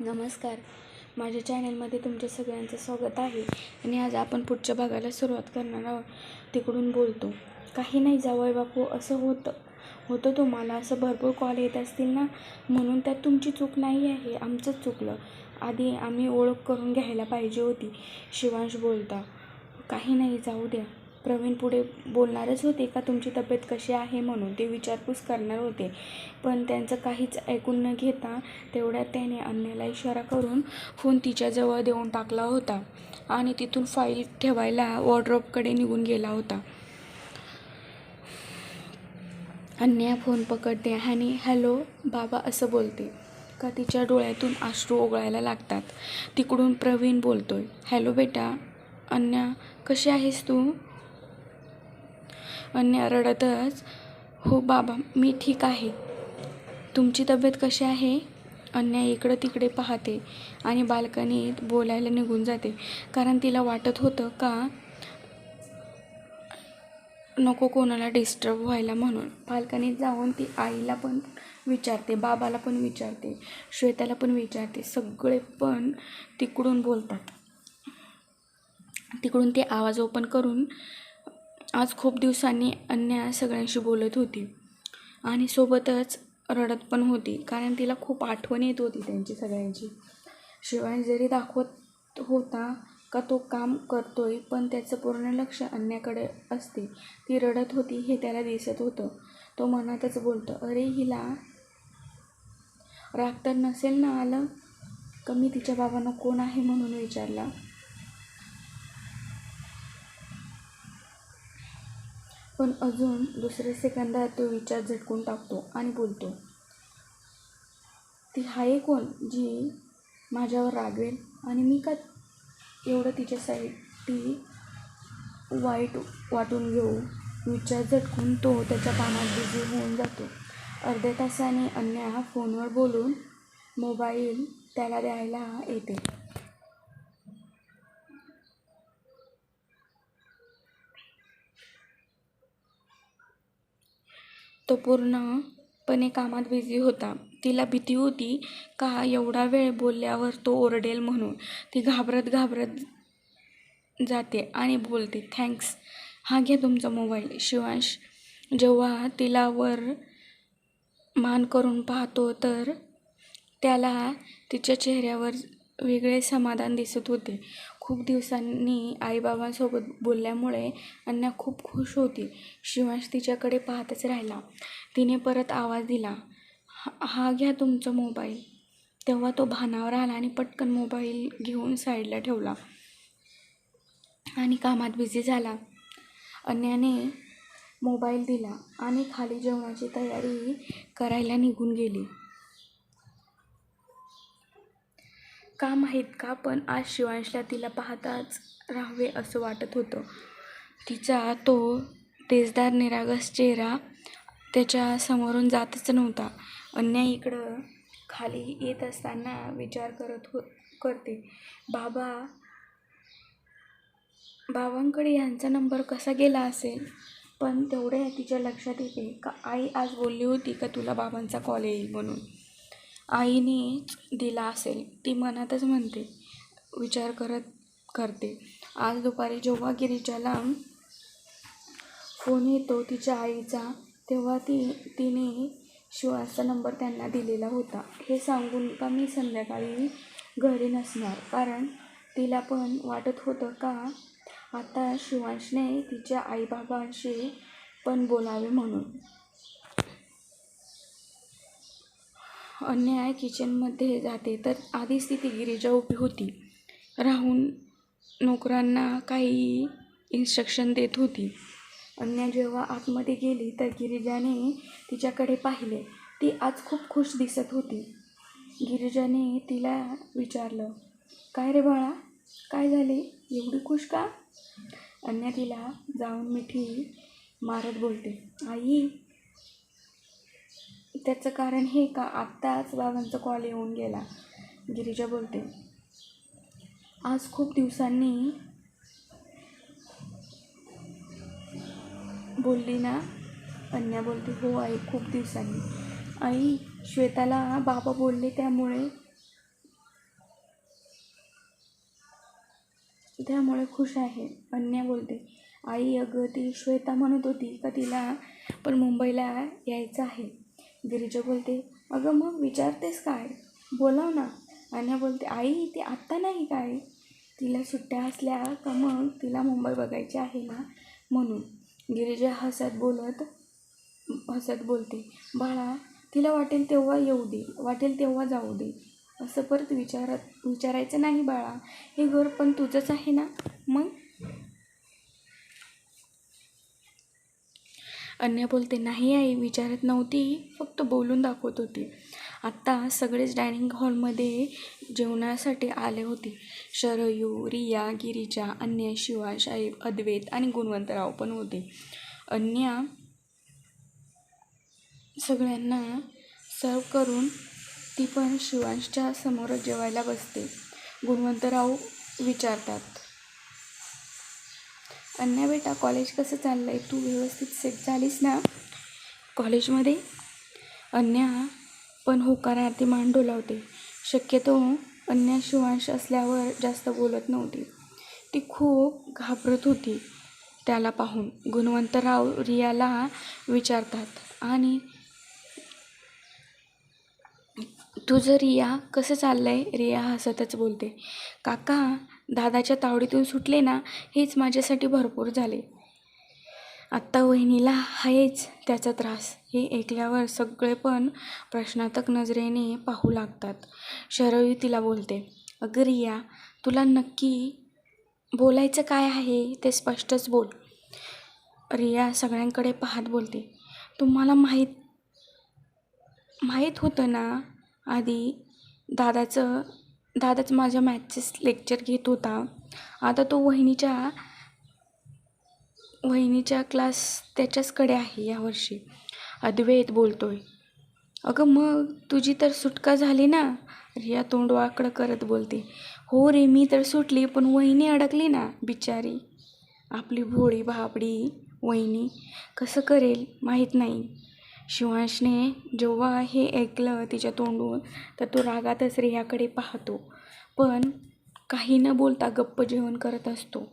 नमस्कार. माझ्या चॅनलमध्ये तुमच्या सगळ्यांचं स्वागत आहे. आणि आज आपण पुढच्या भागाला सुरुवात करणार आहोत. तिकडून बोलतो. काही नाही जावय बापू असं होतं. होतं तुम्हाला असं भरपूर कॉल येत असतील ना? म्हणून त्यात तुमची चूक नाही आहे आमचंच चुकलं. आधी आम्ही ओळख करून घ्यायला पाहिजे होती शिवांश बोलता. काही नाही जाऊ द्या. प्रवीण पुढे बोलणारच होते का तुमची तब्येत कशी आहे म्हणून ते विचारपूस करणार होते. पण त्यांचं काहीच ऐकून न घेता तेवढ्यात त्याने अन्याला इशारा करून फोन तिच्याजवळ देऊन टाकला होता आणि तिथून फाईल ठेवायला वॉर्ड्रॉपकडे निघून गेला होता. अन्या फोन पकडते आणि हॅलो बाबा असं बोलते. का तिच्या डोळ्यातून अश्रू ओघळायला लागतात. तिकडून प्रवीण बोलतोय हॅलो बेटा अन्या कशी आहेस तू? अन्या रडतच हो बाबा मी ठीक आहे. तुमची तब्येत कशी आहे? अन्या इकडं तिकडे पाहते आणि बाल्कनीत बोलायला निघून जाते. कारण तिला वाटत होतं का नको कोणाला डिस्टर्ब व्हायला म्हणून. बाल्कनीत जाऊन ती आईला पण विचारते बाबाला पण विचारते श्वेताला पण विचारते सगळे पण तिकडून बोलतात. तिकडून ते आवाज ओपन करून आज खूप दिवसांनी अन्या सगळ्यांशी बोलत होती. आणि सोबतच रडत पण होती कारण तिला खूप आठवण येत होती त्यांची सगळ्यांची. शिवाय जरी दाखवत होता का तो काम करतोय पण त्याचं पूर्ण लक्ष अन्याकडे असते. ती रडत होती हे त्याला दिसत होतं. तो मनातच बोलतो अरे हिला राग तर नसेल ना आलं? का मी तिच्या बाबांना कोण आहे म्हणून विचारला. पण अजून दुसऱ्या सेकंदात तो विचार झटकून टाकतो आणि बोलतो ती आहे कोण जी माझ्यावर रागवेल आणि मी का एवढं तिच्यासाठी वाईट वाटून घेऊ? विचार झटकून तो त्याच्या कामात बिझी होऊन जातो. अर्ध्या तासाने अन्या फोनवर बोलून मोबाईल त्याला द्यायला येते. तो पूर्णपणे कामात बिझी होता. तिला भीती होती का एवढा वेळ बोलल्यावर तो ओरडेल म्हणून. ती घाबरत घाबरत जाते आणि बोलते थँक्स हा घ्या तुमचा मोबाईल शिवांश जेव्हा तिला वर मान करून पाहतो तर त्याला तिच्या चेहऱ्यावर वेगळे समाधान दिसत होते. खूप दिवसांनी आईबाबांसोबत बोलल्यामुळे अन्या खूप खुश होती. शिवांश तिच्याकडे पाहतच राहिला. तिने परत आवाज दिला हा हा घ्या तुमचा मोबाईल. तेव्हा तो भानावर आला आणि पटकन मोबाईल घेऊन साईडला ठेवला आणि कामात बिझी झाला. अन्याने मोबाईल दिला आणि खाली जेवणाची तयारी करायला निघून गेली. का माहीत का? पण आज शिवांशला तिला पाहताच राहावे असं वाटत होतं. तिचा तो तेजदार निरागस चेहरा त्याच्या समोरून जातच नव्हता. अन्या इकडं खाली येत असताना विचार करत हो करते. बाबा बाबांकडे ह्यांचा नंबर कसा गेला असेल? पण तेवढ्या तिच्या लक्षात येते का आई आज बोलली होती का तुला बाबांचा कॉल येईल म्हणून? आईनेच दिला असेल ती मनातच म्हणते विचार करत करते. आज दुपारी जेव्हा गिरीजाला फोन येतो तिच्या आईचा तेव्हा ती तिने शिवाचा नंबर त्यांना दिलेला होता. हे सांगून का मी संध्याकाळी घरी नसणार? कारण तिला पण वाटत होतं का आता शिवांशने तिच्या आईबाबांशी पण बोलावे म्हणून. अन्याय किचनमध्ये जाते. तर आधीच तिथे गिरिजा उभी होती. राहून नोकरांना काही इन्स्ट्रक्शन देत होती. अन्या जेव्हा आतमध्ये गेली तर गिरिजाने तिच्याकडे पाहिले. ती आज खूप खुश दिसत होती. गिरिजाने तिला विचारलं काय रे बाळा? काय झाले? एवढी खुश का? अन्या तिला जाऊन मिठी मारत बोलते आई त्याचं कारण हे का? आत्ताच बाबांचा कॉल येऊन गेला. गिरीजा बोलते आज खूप दिवसांनी बोलली ना? अन्या बोलते हो आई खूप दिवसांनी. आई श्वेताला बाबा बोलले त्यामुळे त्यामुळे खुश आहे. अन्या बोलते आई अगं ती श्वेता म्हणत होती का तिला? पण मुंबईला यायचं आहे. गिरिजा बोलते अगं मग विचारतेस काय? बोलाव ना. अन्या बोलते आई ती आत्ता नाही काय? तिला सुट्ट्या असल्या का मग? तिला मुंबई बघायची आहे ना? म्हणून गिरिजा हसत बोलत हसत बोलते बाळा तिला वाटेल तेव्हा येऊ दे वाटेल तेव्हा जाऊ दे. असं परत विचारत विचारायचं नाही बाळा हे घर पण तुझंच आहे ना? मग? अन्या बोलते नाही आई विचारत नव्हती. फक्त बोलून दाखवत होती. आत्ता सगळेच डायनिंग हॉलमध्ये जेवणासाठी आले होते. शरयू रिया गिरिजा अन्या शिवा साहेब अद्वैत आणि गुणवंतराव पण होते. अन्या सगळ्यांना सर्व करून ती पण शिवांशच्या समोर जेवायला बसते. गुणवंतराव विचारतात अन्या बेटा कॉलेज कसं चाललं आहे तू व्यवस्थित सेट झालीस ना? कॉलेजमध्ये अन्या पण होकारार्थी मान डोलावते. शक्यतो अन्या शिवांश असल्यावर जास्त बोलत नव्हती. ती खूप घाबरत होती त्याला पाहून. गुणवंतराव रियाला विचारतात आणि तुझं रिया कसं चाललं आहे रिया हसतच बोलते. काका दादाच्या तावडीतून सुटले ना हेच माझ्यासाठी भरपूर झाले. आत्ता वहिनीला आहेच त्याचा त्रास. हे ऐकल्यावर सगळे पण प्रश्नातक नजरेने पाहू लागतात. शरयू तिला बोलते अगं रिया तुला नक्की बोलायचं काय आहे ते स्पष्टच बोल. रिया सगळ्यांकडे पाहत बोलते तुम्हाला माहीत माहीत होतं ना आधी दादाचं दादाच माझ्या मॅथचेस लेक्चर घेत होता. आता तो वहिनीच्या वहिनीच्या क्लास त्याच्याचकडे आहे यावर्षी अद्वैत आहे अगं मग तुझी तर सुटका झाली ना? रिया तोंडवाकडं करत बोलते. हो रे मी तर सुटली पण वहिनी अडकली ना बिचारी. आपली भोळी भाबडी वहिनी कसं करेल माहीत नाही. शिवांशने जेव्हा हे ऐकलं तिच्या तोंडून तर तो रागातच रियाकडे पाहतो. पण काही न बोलता गप्प जेवण करत असतो.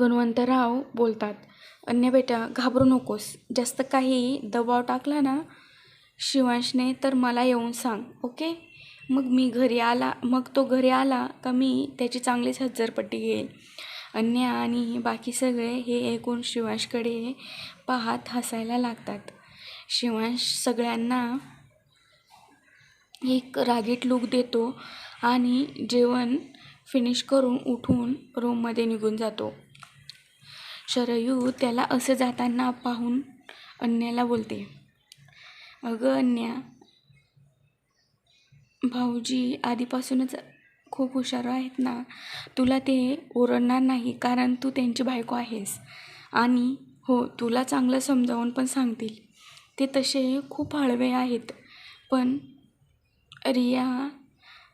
गणवंतराव बोलतात अन्य बेटा घाबरू नकोस. जास्त काही दबाव टाकला ना शिवांशने तर मला येऊन सांग ओके? मग मी घरी आला मग तो घरी आला का मी त्याची चांगलीच हजरपट्टी घेईल अन्य आणि बाकी सगळे हे ऐकून शिवांशकडे पाहत हसायला लागतात. शिवांश सगळ्यांना एक रागीट लूक देतो आणि जेवण फिनिश करून उठून रूममध्ये निघून जातो. शरयू त्याला असं जाताना पाहून अन्याला बोलते अगं अन्या भाऊजी आधीपासूनच खूप हुशार आहेत ना तुला ते ओरडणार नाही कारण तू त्यांची बायको आहेस आणि हो तुला चांगलं समजावून पण सांगतील. ते तसे खूप हळवे आहेत. पण रिया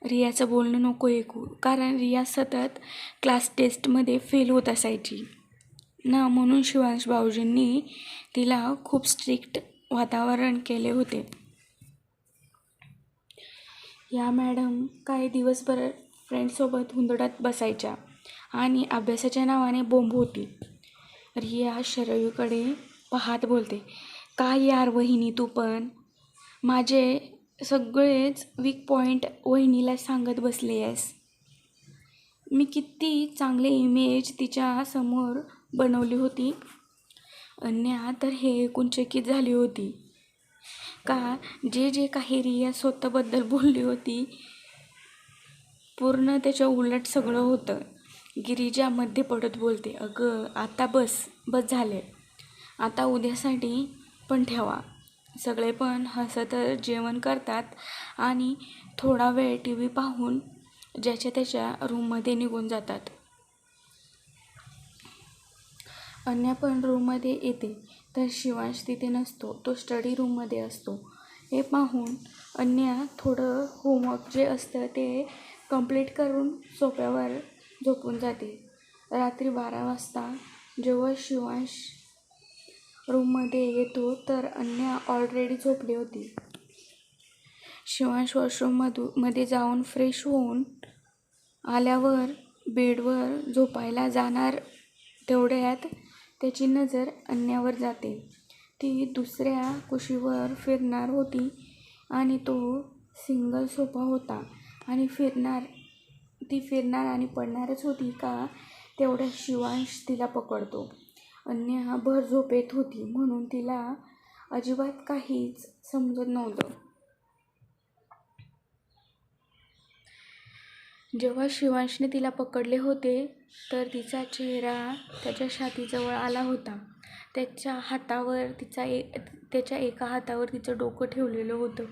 रियाचं बोलणं नको ऐकू. कारण रिया सतत क्लास टेस्टमध्ये फेल होत असायची. ना म्हणून शिवांश भाऊजींनी तिला खूप स्ट्रिक्ट वातावरण केले होते. या मॅडम काही दिवसभर फ्रेंडसोबत हुंदडत बसायच्या आणि अभ्यासाच्या नावाने बोंब होती. रिया शरयूकडे पाहत बोलते. काय यार वहिनी तू पण? माझे सगळेच वीक पॉईंट वहिनीला सांगत बसले आहेस मी किती चांगले इमेज तिच्या समोर बनवली होती. अन्या तर हे ऐकून चकित झाली होती. का जे जे काही रिया स्वतःबद्दल बोलली होती पूर्ण त्याच्या उलट सगळं होतं. गिरिजा मध्ये पडत बोलते अगं आता बस बस झाले. आता उद्यासाठी पण ठेवा. सगळे पण हसत जेवण करतात आणि थोडा वेळ टी व्ही पाहून ज्याच्या त्याच्या रूममध्ये निघून जातात. अन्या पण रूममध्ये येते तर शिवांश तिथे नसतो तो स्टडी रूममध्ये असतो. हे पाहून अन्या थोडं होमवर्क जे असतं ते कंप्लीट करून सोप्यावर झोपून जाते. रात्री बारा वाजता जेव्हा शिवांश रूममध्ये येतो तर अन्या ऑलरेडी झोपली होती. शिवांश वॉशरूममधू मध्ये जाऊन फ्रेश होऊन आल्यावर बेडवर झोपायला जाणार तेवढ्यात त्याची नजर अन्यावर जाते. ती दुसऱ्या कुशीवर फिरणार होती आणि तो सिंगल सोफा होता आणि फिरणार ती फिरणार आणि पडणारच होती का तेवढ्या शिवांश तिला पकडतो. अन्या भर झोपेत होती म्हणून तिला अजिबात काहीच समजत नव्हतं. जेव्हा शिवांशने तिला पकडले होते तर तिचा चेहरा त्याच्या छातीजवळ आला होता. त्याच्या हातावर तिचा ए त्याच्या एका हातावर तिचं डोकं ठेवलेलं होतं.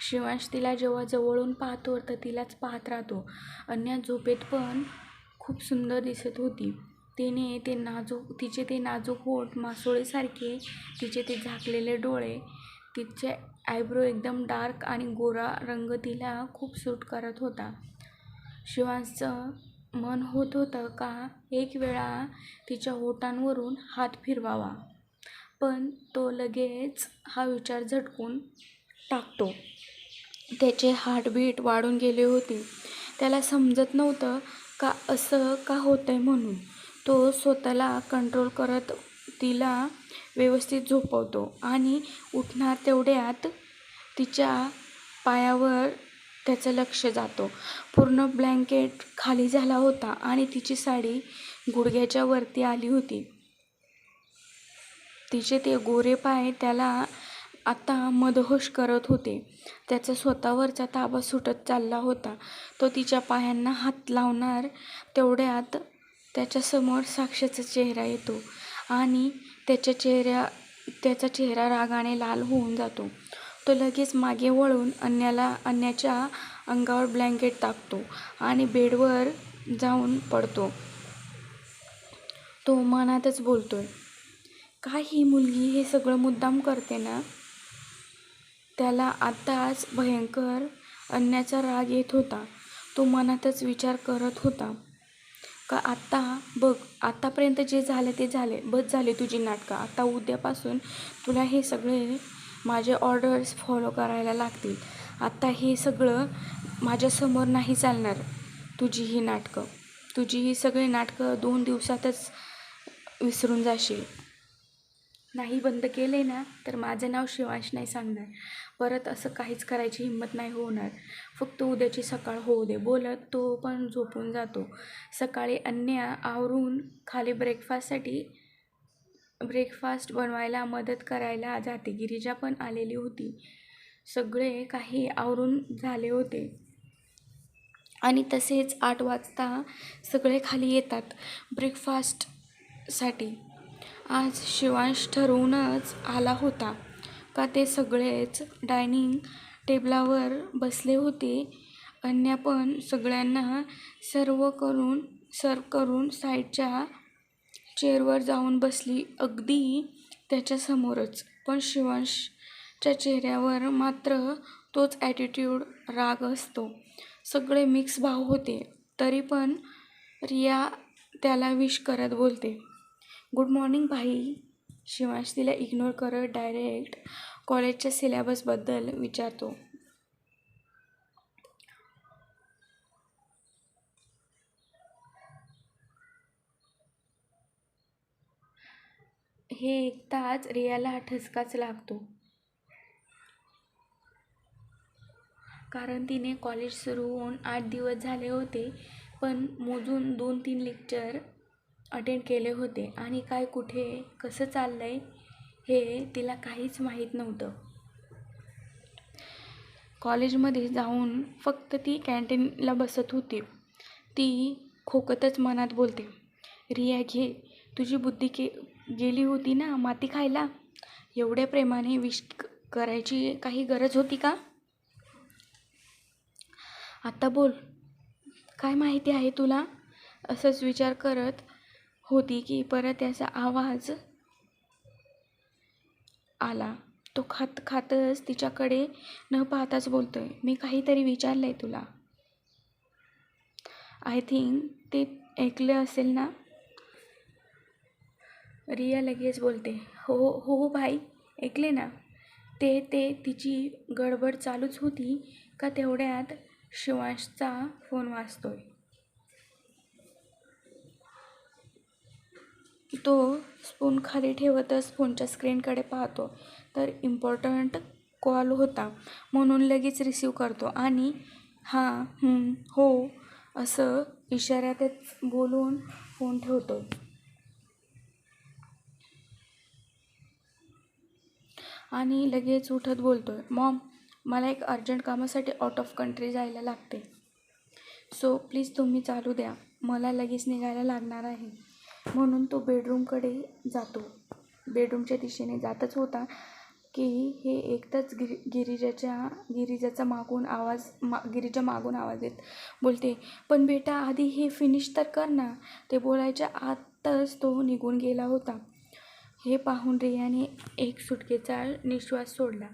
शिवांश तिला जेव्हा जवळून पाहतो तर तिलाच पाहत राहतो. अन्या झोपेत पण खूप सुंदर दिसत होती. तिने ते नाजूक तिचे ते नाजूक होठ मासोळीसारखे तिचे ते झाकलेले डोळे तिचे आयब्रो एकदम डार्क आणि गोरा रंग तिला खूप सूट करत होता. शिवांचं मन होत होतं का एक वेळा तिच्या ओठांवरून हात फिरवावा. पण तो लगेच हा विचार झटकून टाकतो. त्याचे हार्टबीट वाढून गेले होते. त्याला समजत नव्हतं का असं का होतंय म्हणून. तो स्वतःला कंट्रोल करत तिला व्यवस्थित झोपवतो आणि उठणार तेवढ्यात तिच्या पायावर त्याचं लक्ष जातो. पूर्ण ब्लँकेट खाली झाला होता आणि तिची साडी गुडघ्याच्या वरती आली होती. तिचे ते गोरे पाय त्याला आता मदहोश करत होते. त्याचा स्वतःवरचा ताबा सुटत चालला होता. तो तिच्या पायांना हात लावणार तेवढ्यात त्याच्यासमोर साक्षीचा चेहरा येतो आणि त्याच्या चेहऱ्या त्याचा चेहरा रागाने लाल होऊन जातो. तो लगेच मागे वळून अन्याला अन्याच्या अंगावर ब्लँकेट टाकतो आणि बेडवर जाऊन पडतो. तो मनातच बोलतोय का ही मुलगी हे सगळं मुद्दाम करते ना? त्याला आत्ताच भयंकर अन्याचा राग येत होता. तो मनातच विचार करत होता का आत्ता बघ आत्तापर्यंत जे झालं ते झाले बस झाले तुझी नाटकं. आता उद्यापासून तुला हे सगळे माझे ऑर्डर्स फॉलो करायला लागतील. आत्ता हे सगळं माझ्यासमोर नाही चालणार. तुझी ही नाटकं. तुझी ही सगळी नाटकं दोन दिवसातच विसरून जाशील. नाही बंद केले ना तर माझं नाव शिवांश नाही सांगणार. परत असं काहीच करायची हिंमत नाही होणार. फक्त उद्याची सकाळ होऊ दे. बोलत तो पण झोपून जातो. सकाळी अन्या आवरून खाली ब्रेकफास्टसाठी ब्रेकफास्ट बनवायला मदत करायला जाते. गिरिजा पण आलेली होती. सगळे काही आवरून झाले होते. आणि तसेच आठ वाजता सगळे खाली येतात ब्रेकफास्टसाठी. आज शिवांश ठरवूनच आला होता का ते सगळेच डायनिंग टेबलावर बसले होते. अन्या पण सगळ्यांना सर्व करून सर्व करून साईडच्या चेअरवर जाऊन बसली. अगदी त्याच्यासमोरच. पण शिवांशच्या चेहऱ्यावर मात्र तोच ॲटिट्यूड राग असतो. सगळे मिक्स भाव होते. तरी पण रिया त्याला विश करत बोलते. गुड मॉर्निंग भाई. शिवांश तिला इग्नोर करत डायरेक्ट कॉलेजच्या सिलेबसबद्दल विचारतो. हे ऐकताच रियाला ठसकाच लागतो. कारण तिने कॉलेज सुरू होऊन आठ दिवस झाले होते पण मोजून दोन तीन लेक्चर अटेंड केले होते. आणि काय कुठे कसं चाललं आहे हे तिला काहीच माहीत नव्हतं. कॉलेजमध्ये जाऊन फक्त ती कॅन्टीनला बसत होती. ती खोकतच मनात बोलते रिया घे. तुझी बुद्धी के गेली होती ना माती खायला? एवढ्या प्रेमाने विश करायची काही गरज होती का? आता बोल. काय माहिती आहे तुला? असंच विचार करत होती की परत त्याचा आवाज आला. तो खात खातच तिच्याकडे न पाहताच बोलतोय मी काहीतरी विचारलंय तुला. आय थिंक ते ऐकलं असेल ना? रिया लगेच बोलते हो हो हो भाई ऐकले ना? ते ते तिची गडबड चालूच होती का तेवढ्यात शिवांशचा फोन वाजतोय. तो स्पून खाली ठेवतच फोनच्या स्क्रीनकडे पाहतो. तर इम्पॉर्टंट कॉल होता म्हणून लगेच रिसीव करतो आणि हां हो असं इशाऱ्यातच बोलून फोन ठेवतो आणि लगेच उठत बोलतो आहे मॉम मला एक अर्जंट कामासाठी आउट ऑफ कंट्री जायला लागते. सो प्लीज तुम्ही चालू द्या. मला लगेच निघायला लागणार आहे. म्हणून तो बेडरूमकडे जातो. बेडरूमच्या दिशेने जातच होता की हे एकदाच गिरी गिरिजाच्या गिरिजाचा मागून आवाज मा गिरिजा मागून आवाज येत बोलते पण बेटा आधी हे फिनिश तर कर ना. ते बोलायच्या आतच तो निघून गेला होता. हे पाहून रियाने एक सुटकेचा निश्वास सोडला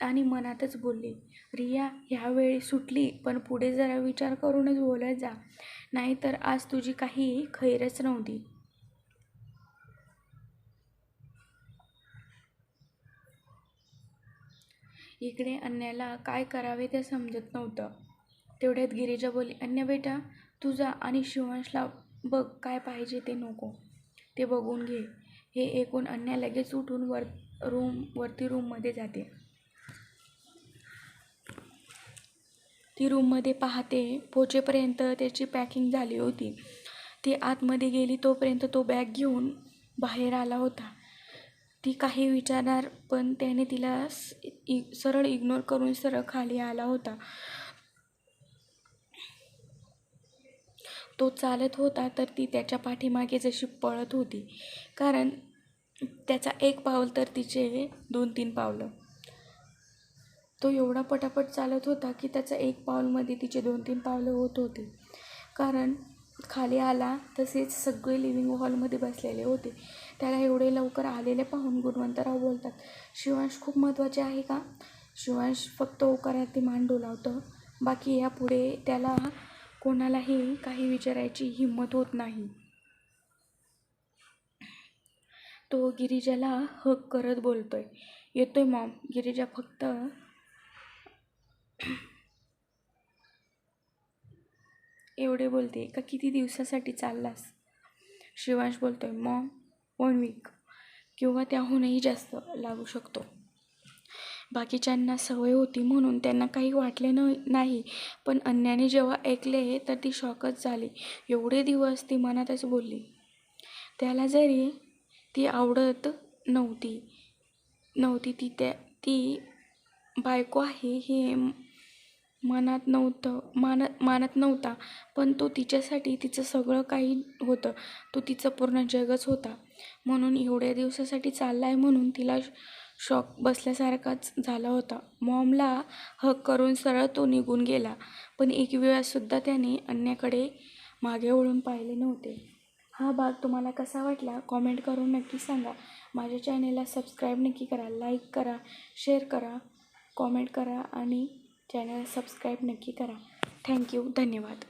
आणि मनातच बोलली रिया ह्यावेळी सुटली पण पुढे जरा विचार करूनच बोलत जा. नाहीतर आज तुझी काही खैरच नव्हती. इकडे अन्याला काय करावे ते समजत नव्हतं. तेवढ्यात गिरीजा बोली अन्य बेटा तुझा आणि शिवांशला बघ काय पाहिजे ते नको. ते बघून घे. हे ऐकून अन्या लगेच उठून वर रूम वरती रूममध्ये जाते. ती रूममध्ये पाहते पोचेपर्यंत त्याची पॅकिंग झाली होती. ती आतमध्ये गेली तोपर्यंत तो बॅग घेऊन बाहेर आला होता. ती काही विचारणार पण त्याने तिला स- सरळ इग्नोर करून सरळ खाली आला होता. तो चालत होता तर ती त्याच्या पाठीमागे जशी पळत होती. कारण त्याचा एक पाऊल तर तिचे दोन तीन पावलं तो एवढा पटापट चालत होता की त्याचा एक पाऊलमध्ये तिचे दोन तीन पावलं होत होते. कारण खाली आला तसेच सगळे लिव्हिंग हॉलमध्ये बसलेले होते. त्याला एवढे लवकर आलेले पाहून गुणवंतराव बोलतात शिवांश खूप महत्त्वाचे आहे का? शिवांश फक्त होकारार्थी मान डोलावतं बाकी यापुढे त्याला कोणालाही काही विचारायची हिंमत होत नाही. तो गिरिजाला हक करत बोलतोय. येतोय मॉम. गिरिजा फक्त एवढे बोलते का किती दिवसासाठी चाललास? शिवांश बोलतोय मॉम वन वीक किंवा त्याहूनही जास्त लागू शकतो. बाकीच्यांना सवय होती म्हणून त्यांना काही वाटले न नाही. पण अन्याने जेव्हा ऐकले तर ती शॉकच झाली. एवढे दिवस ती मनातच बोलली. त्याला जरी ती आवडत नव्हती नव्हती ती त्या ती बायको आहे हे मनात नव्हतं मानत मानत नव्हता. पण तो तिच्यासाठी तिचं सगळं काही होतं. तो तिचं पूर्ण जगच होता. म्हणून एवढ्या दिवसासाठी चालला आहे म्हणून तिला शॉक बसल्यासारखाच झाला होता. मॉमला हक करून सरळ तो निघून गेला पण एक वेळासुद्धा त्याने अन्याकडे मागे वळून पाहिले नव्हते. हा भाग तुम्हाला कसा वाटला कॉमेंट करून नक्की सांगा. माझ्या चॅनेलला सबस्क्राईब नक्की करा लाईक करा शेअर करा कॉमेंट करा आणि चॅनल सबस्क्राईब नक्की करा. थँक्यू धन्यवाद.